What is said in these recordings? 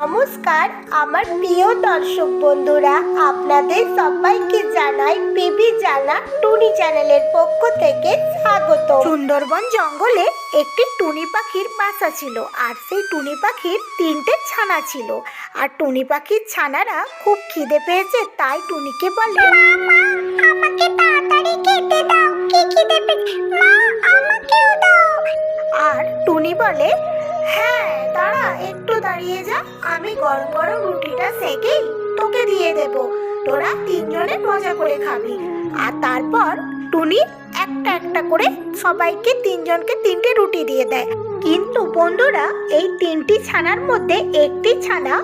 নমস্কার আমার প্রিয় দর্শক বন্ধুরা আপনাদের সবাইকে জানাই বেবি জানা টুনি চ্যানেলের পক্ষ থেকে স্বাগত। সুন্দরবন জঙ্গলে একটি টুনি পাখির বাসা ছিল আর সেই টুনি পাখির তিনটে ছানা ছিল। আর টুনি পাখির ছানারা খুব খিদে পেয়েছে তাই টুনিকে বলে আমাকে তাড়াতাড়ি খেতে দাও। কি খিদে পেয়েছে? মা আমাকেও দাও। আর টুনি বলে হ্যাঁ দাঁড়া, একটু দাঁড়িয়ে যা। আমি গরম গরম রুটিটা সেকেই তোকে দিয়ে দেব। তোরা তিনজনে মজা করে খাবি। আর তারপর টুনি একটা একটা করে সবাইকে তিনজনকে তিনটে রুটি দিয়ে দেয়। কিন্তু বন্ধুরা, এই তিনটি ছানার মধ্যে একটি ছানা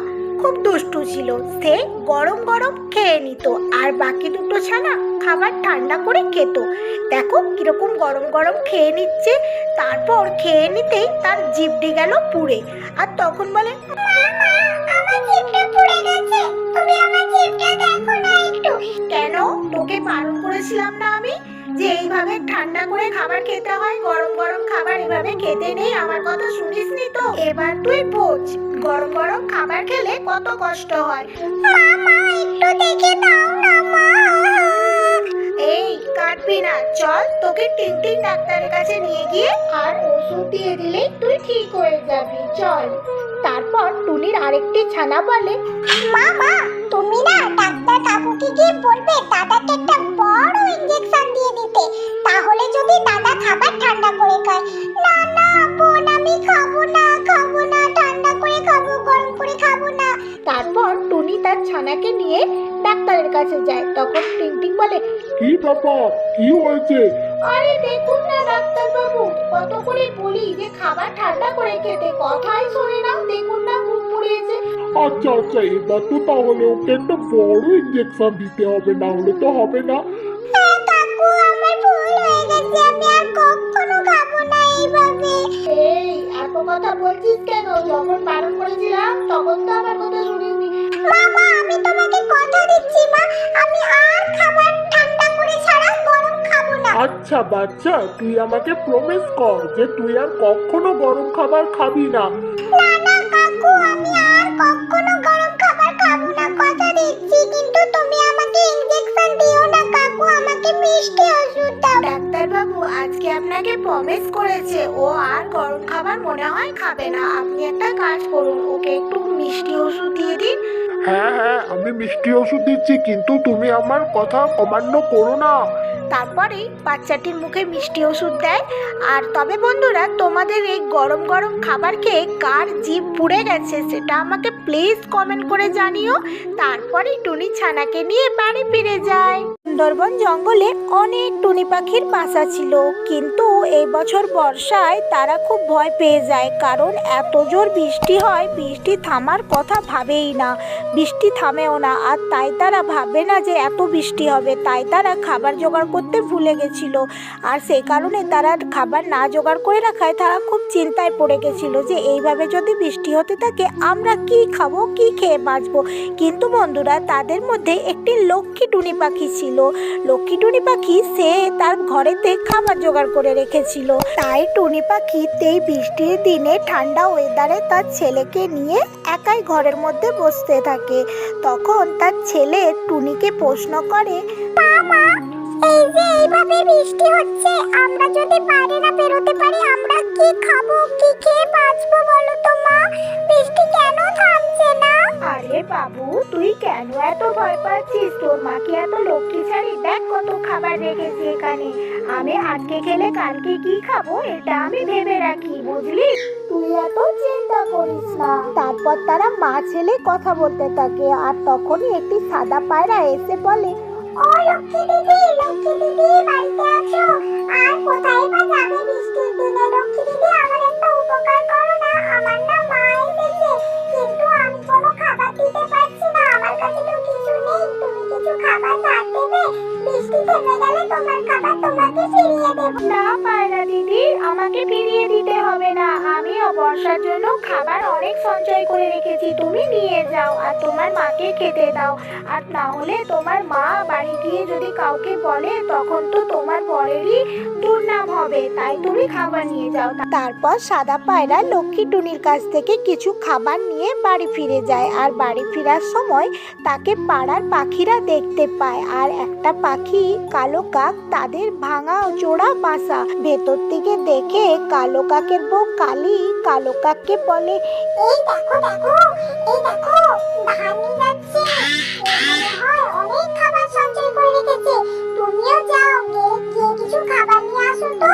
খুব দুষ্টু ছিল। সে গরম গরম খেয়ে নিত আর বাকি দুটো ছানা খাবার ঠান্ডা করে খেত। দেখো কীরকম গরম গরম খেয়ে নিচ্ছে। তারপর খেয়ে নিতেই তার জিভটি গেল পুড়ে। আর তখন বলে কেন? তোকে বারণ করেছিলাম না আমি? যে এইভাবে ঠান্ডা করে খাবার খেতে হয় গরম গরম খাবার এভাবে খেতে নেই আমার কথা শুনিস নি তো? এবার তুই বোঝ গরম গরম খাবার খেলে কত কষ্ট হয়। মামা একটু দেখে দাও না মা। এই কাটবি না চল তোকে টিন টিন ডাক্তারের কাছে নিয়ে গিয়ে আর ওষুধ দিয়ে দিলেই তুই ঠিক হয়ে যাবি চল। তারপর টুনির আরেকটি ছানা বলে মা মা তুমি না ডাক্তার কাকুকে গিয়ে বলবে দাদাকে একটা বলে কি ব্যাপার? কি হয়েছে? আরে দেখুন না ডাক্তার বাবু কত করে বলি যে খাবার ঠান্ডা করে খেতে কথাই শোনে না। দেখুন না মুখ পুড়িয়েছে। আচ্ছা আচ্ছা এবার তো তাহলে ওকে একটা বড় ইঞ্জেকশন দিতে হবে না হলে তো হবে না। হ্যাঁ এই এত কথা বলছিস কেন? যখন বারণ করেছিলাম তখন তো আমার কথা শুনিসনি। মামা আমি তোমাকে কথা দিচ্ছি মা। আমি আর খাবার ঠান্ডা করে ছাড়া গরম খাব না। আচ্ছা বাচ্চা তুই আমাকে প্রমিস কর যে তুই আর কখনো গরম খাবার খাবি না। না না কাকু আমি আর কখনো দিচ্ছি কিন্তু তুমি আমাকে ইনজেকশন দিও না কাকু আমাকে মিষ্টি ওষুধ দাও। ডাক্তার বাবু আজকে আপনাকে প্রমিস করেছে ও আর গরম খাবার মনে হয় খাবে না। আপনি একটা কাজ করুন ওকে একটু মিষ্টি ওষুধ দিয়ে দিন। হ্যাঁ হ্যাঁ আমি মিষ্টি ওষুধ দিচ্ছি কিন্তু তুমি আমার কথা অমান্য করো না। তারপরেই বাচ্চাটির মুখে মিষ্টি ওষুধ দেয়। আর তবে বন্ধুরা, তোমাদের এই গরম গরম খাবার খেয়ে কার জিভ পুড়ে গেছে সেটা আমাকে প্লিজ কমেন্ট করে জানিও। তারপরেই টুনি ছানাকে নিয়ে বাড়ি ফিরে যায়। সুন্দরবন জঙ্গলে অনেক টুনি পাখির বাসা ছিল, কিন্তু এই বছর বর্ষায় তারা খুব ভয় পেয়ে যায়, কারণ এত জোর বৃষ্টি হয়, বৃষ্টি থামার কথা ভাবেই না। বৃষ্টি থামেও না, আর তাই তারা ভাবে না যে এত বৃষ্টি হবে, তাই তারা খাবার জোগাড় ভুলে গেছিল। আর সেই কারণে তারা খাবার না জোগাড় করে রাখায় তারা খুব চিন্তায় পড়ে গেছিল যে এইভাবে যদি বৃষ্টি হতে থাকে আমরা কি খাব, কি খেয়ে বাঁচবো? কিন্তু বন্ধুরা, তাদের মধ্যে একটি লক্ষ্মী টুনি পাখি ছিল। লক্ষ্মী টুনি পাখি সে তার ঘরেতে খাবার জোগাড় করে রেখেছিল। তাই টুনি পাখি এই বৃষ্টির দিনে ঠান্ডা ওয়েদারে তার ছেলেকে নিয়ে একাই ঘরের মধ্যে বসতে থাকে। তখন তার ছেলে টুনিকে প্রশ্ন করে এই যে এইভাবে বৃষ্টি হচ্ছে। আমরা যদি বাইরে না বেরোতে পারি আমরা কি খাব কি খেয়ে বাঁচবো বলো তো মা? বৃষ্টি কেন থামছে না? আরে বাবু তুই কেন এত ভয় পাচ্ছিস? তোর মা কি এত লক্ষ্মী ছাড়ি? দেখ কত খাবার রেখেছি এখানে। আমি আজকে খেলে কালকে কি খাব এটা আমি ভেবে রাখি বুঝলি? তুই এত চিন্তা করিস না। তারপর তারা মা ছেলে কথা বলতে থাকে আর তখনই একটি সাদা পায়রা এসে বলে ও, লক্ষ্মী দিদি লক্ষ্মী দিদি, বাড়িতে আছো? আর কোথায় বা যাবে বৃষ্টির দিনে? লক্ষ্মী দিদি, আমার একটা উপকার করো না। খাবার অনেক সঞ্চয় করে রেখেছি, তুমি নিয়ে যাও আর তোমার মাকে খেতে দাও। আর না হলে তোমার মা বাড়ি গিয়ে যদি কাউকে বলে, তখন তো তোমার বরেরই দুর্নাম হবে। তাই তুমি খাবার নিয়ে যাও। তারপর সাদা পায়রা লক্ষ্মী টুনির কাছ থেকে কিছু খাবার নিয়ে বাড়ি ফিরে যায়। আর বাড়ি ফেরার সময় তাকে পাড়ার পাখিরা দেখতে পায়। আর একটা পাখি কালো কাক, তাদের ভাঙা জোড়া বাসা। ভেতর থেকে দেখে কালো কাকের বউ কালি, কালো কাককে বলে এই দেখো দেখো, এই দেখো ধান যাচ্ছে। অনেক খাবার সঞ্চয় করে রেখেছে। তুমিও যাও গিয়ে কিছু খাবার নিয়ে আসো তো।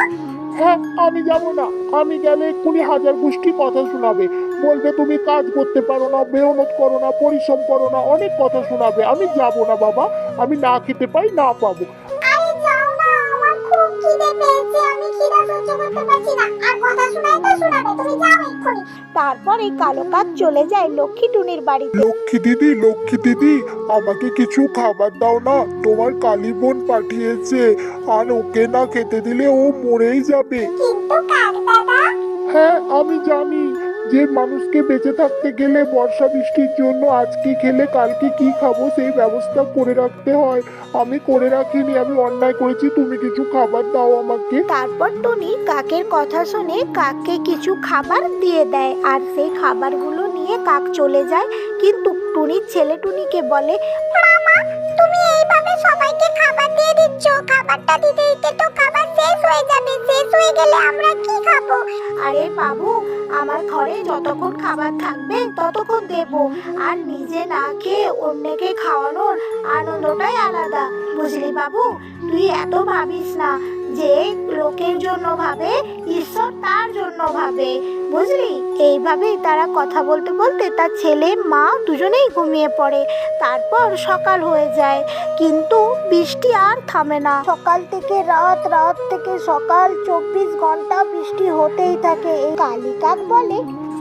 হ্যাঁ আমি যাব না। আমি গেলে এক্ষুনি হাজার গোষ্ঠী কথা শোনাবে। বলবে, তুমি কাজ করতে পারো না, মেহনত করো না, পরিশ্রম করো না, অনেক কথা শোনাবে। আমি যাব না, বাবা। আমি না খেতে পাই, না পাবো। তারপর কালো কাক চলে যায় লক্ষ্মী টুনির বাড়িতে। লক্ষ্মী দিদি লক্ষ্মী দিদি আমাকে কিছু খাবার দাও না তোমার কালী বোন পাঠিয়েছে আর ওকে না খেতে দিলে ও মরেই যাবে। কিন্তু কাক দাদা। হ্যাঁ আমি জানি। যে মানুষকে বেঁচে থাকতে গেলে বর্ষা বৃষ্টির জন্য আজকে খেলে কালকে কি খাব, সেই ব্যবস্থা করে রাখতে হয়। আমি করে রাখিনি, আমি অন্যায় করেছি, তুমি কিছু খাবার দাও আমাকে। তারপর টুনি কাকের কথা শুনে কাককে কিছু খাবার দিয়ে দেয় আর সেই খাবারগুলো নিয়ে কাক চলে যায়। কিন্তু টুনির ছেলে টুনিকে বলে, মামা, তুমি এইভাবে সবাইকে খাবার দিয়ে দিচ্ছ। খাবারটা দিতে দিতে তো হয়ে গেলে আমরা কি খাব? আরে বাবু, আমার ঘরে যতক্ষণ খাবার থাকবে ততক্ষণ দেব। আর নিজে না খেয়ে অন্যকে খাওয়ানোর আনন্দটাই আলাদা। বুঝলি বাবু? তুই এত ভাবিস না। যে লোকের জন্য ভাবে, ঈশ্বর তার জন্য ভাবে। বুঝলি? এইভাবেই তারা কথা বলতে বলতে তার ছেলে, মা দুজনেই ঘুমিয়ে পড়ে। তারপর সকাল হয়ে যায়। কিন্তু বৃষ্টি আর থামে না। সকাল থেকে রাত রাত থেকে সকাল, চব্বিশ ঘণ্টা বৃষ্টি হতেই থাকে। এই কালিকাক বলে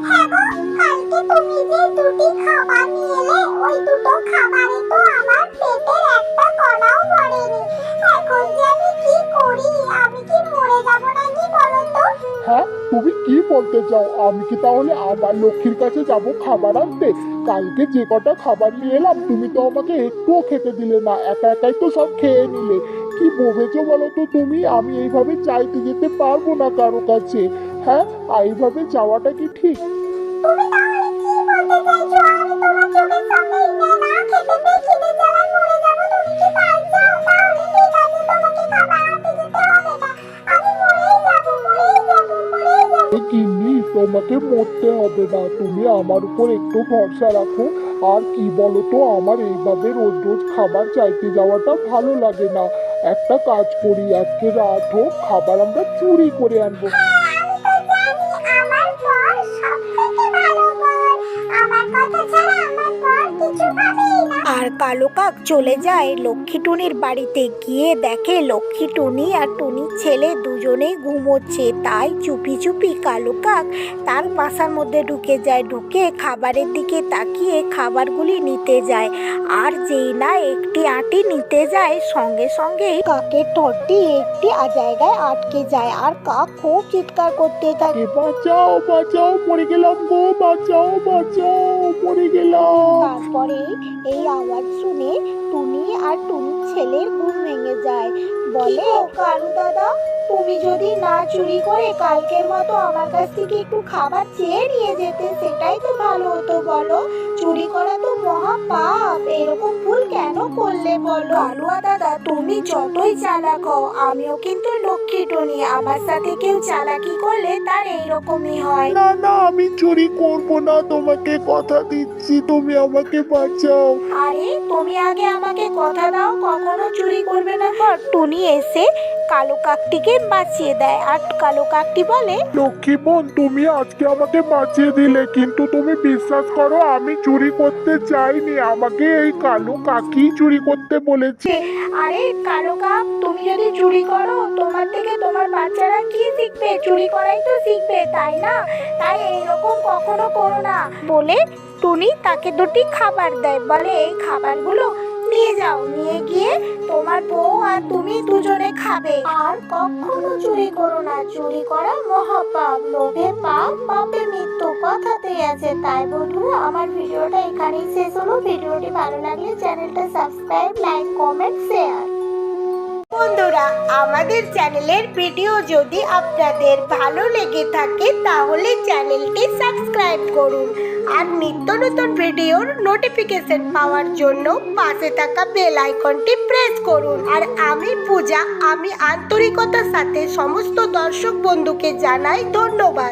হ্যাঁ তুমি যে দুটি খাবার নিয়ে ওই দুটো খাবারে তো তুমি কি বলতে চাও? আমি কি তাহলে আবার লক্ষ্মীর কাছে যাব খাবার আনতে? কালকে যে কটা খাবার নিয়ে এলাম, তুমি তো আমাকে একটুও খেতে দিলে না, একা একাই তো সব খেয়ে নিলে। কি ভেবেছো বলো তো তুমি? আমি এইভাবে চাইতে যেতে পারব না কারও কাছে। হ্যাঁ এইভাবে যাওয়াটা কি ঠিক? তুমি গিন্নি তোমাকে মরতে হবে না। তুমি আমার উপর একটু ভরসা রাখো। আর কি বলো তো আমার এইভাবে রোজ রোজ খাবার চাইতে যাওয়াটা ভালো লাগে না। একটা কাজ করি আজকে রাত হোক খাবার আমরা চুরি করে আনব। আমি তো জানি আমার বর সবথেকে ভালো বর। আমার কথা ছাড়া আমার বর কিছু ভাবেই না। আর কালো কাক চলে যায় লক্ষ্মী টুনির বাড়িতে। গিয়ে দেখে লক্ষ্মী টুনি আর টুনির ছেলে দুজনেই ঘুমোচ্ছে। তাই চুপি চুপি কালো কাক তার বাসার মধ্যে ঢুকে যায়। ঢুকে খাবারের দিকে তাকিয়ে খাবারগুলি নিতে যায়। আর যেই না একটি আটি নিতে যায় সঙ্গে সঙ্গে কাকের ঠোঁটটি একটি জায়গায় আটকে যায়। আর কাক খুব চিৎকার করতে থাকে। বাঁচাও বাঁচাও পড়ে গেলাম গো বাঁচাও বাঁচাও পড়ে গেলাম। তারপরে এই আওয়াজ শুনে টুনি আর টুনির ছেলের ঘুম ভেঙে যায়। বলে কালু দাদা? তুমি যদি না চুরি করে কালকের মতো আমার কাছ থেকে একটু খাবার চেয়ে নিয়ে যেতে, সেটাই তো ভালো হতো, বলো। চুরি করা তো মহা পাপ। এরকম ভুল কেন করলে বলো? কালুয়া দাদা তুমি যতই চালাক হও আমিও কিন্তু লক্ষ্মী টুনি। আমার সাথে কেউ চালাকি করলে তার এইরকমই হয়। না না আমি চুরি করব না তোমাকে কথা দিচ্ছি তুমি আমাকে বাঁচাও। আরে তুমি আগে আমাকে কথা দাও কখনো চুরি করবে না। পর টুনি এসে কালো কাকটিকে বাঁচিয়ে দেয়। আর কালো কাকটি বলে লক্ষ্মী বোন তুমি আজকে আমাকে বাঁচিয়ে দিলে কিন্তু তুমি বিশ্বাস করো আমি চুরি করতে চাইনি, আমাকে এই কালো কাকি চুরি করতে বলেছে। আরে, কালো কাক, তুমি যদি চুরি করো, তোমার থেকে তোমার বাচ্চারা কি শিখবে? চুরি করাই তো শিখবে, তাই না? তাই এইরকম কখনো করো না। বলে টুনি তাকে দুটি খাবার দেয়। বলে, এই খাবারগুলো নিয়ে যাও, নিয়ে গিয়ে তোমার বউ আর তুমি দুজনে খাবে। আর কখনো চুরি করো না, চুরি করা মহাপাপ। লোভে পাপ, পাপে মৃত্যু কথাতেই আছে। তাই বন্ধুরা, আমার ভিডিওটা এখানেই শেষ হলো। ভিডিওটি ভালো লাগলে চ্যানেলটা সাবস্ক্রাইব, লাইক, কমেন্ট শেয়ার বন্ধুরা, আমাদের চ্যানেলের ভিডিও যদি আপনাদের ভালো লেগে থাকে, তাহলে চ্যানেলটি সাবস্ক্রাইব করুন আর নিত্য নতুন ভিডিওর নোটিফিকেশন পাওয়ার জন্য পাশে থাকা বেল আইকনটি প্রেস করুন। আর আমি পূজা, আমি আন্তরিকতার সাথে সমস্ত দর্শক বন্ধুকে জানাই ধন্যবাদ।